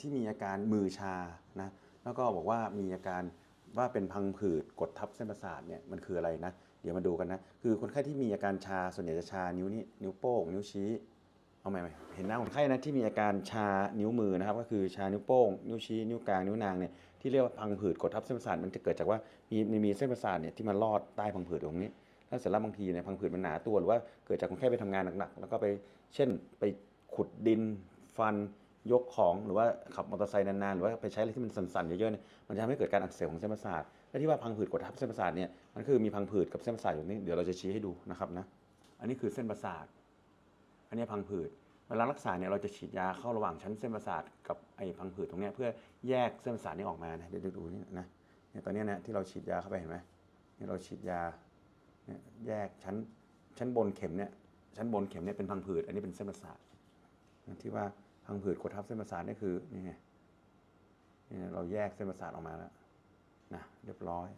ที่มีอาการมือชานะแล้วก็บอกว่ามีอาการว่าเป็นพังผืดกดทับเส้นประสาทเนี่ยมันคืออะไรนะ เดี๋ยวมาดูกันนะ คือคนไข้ที่มีอาการชาส่วนใหญ่จะชานิ้วนี้นิ้วโป้งนิ้วชี้เอาใหม่ๆเห็นหน้าคนไข้นะที่มีอาการชานิ้วมือนะครับ ก็คือชานิ้วโป้งนิ้วชี้นิ้วกลางนิ้วนางเนี่ยที่เรียกว่าพังผืดกดทับเส้นประสาทมันจะเกิดจากว่ามีมีเส้นประสาทเนี่ยที่มันลอดใต้พังผืดตรงนี้แล้วเสร็จแล้วบางทีเนี่ยพังผืดมันหนาตัวหรือว่าเกิดจากคนไข้ไปทำงานหนักๆแล้วก็ไปเช่นไปขุดดินฟัน ยกของหรือว่าขับมอเตอร์ไซค์นานๆ หรือว่าไปใช้อะไรที่มันสั่นๆเยอะๆเนี่ยมันจะทำให้เกิดการอักเสบของเส้นประสาทและที่ว่าพังผืดกดทับเส้นประสาทเนี่ยมันคือมีพังผืดกับเส้นประสาทอยู่นี่เดี๋ยวเราจะชี้ให้ดูนะครับนะอันนี้คือเส้นประสาท อันนี้พังผืดเวลารักษาเนี่ยเราจะฉีดยาเข้าระหว่างชั้นเส้นประสาทกับไอ้พังผืดตรงเนี้ยเพื่อแยกเส้นประสาทนี้ออกมานะเดี๋ยวดูนี่นะเนี่ยตอนนี้นะที่เราฉีดยาเข้าไปเห็นไหมนี่เราฉีดยาเนี่ยแยกชั้นชั้นบนเข็มเนี่ยชั้นบนเข็มเนี่ยเป็นพังผืดอันนี้เป็นเส้นประสาทที่ว่า พังผืดกดทับเส้นประสาทนี่คือนี่ไงนี่เราแยกเส้นประสาทออกมาแล้วนะเรียบร้อย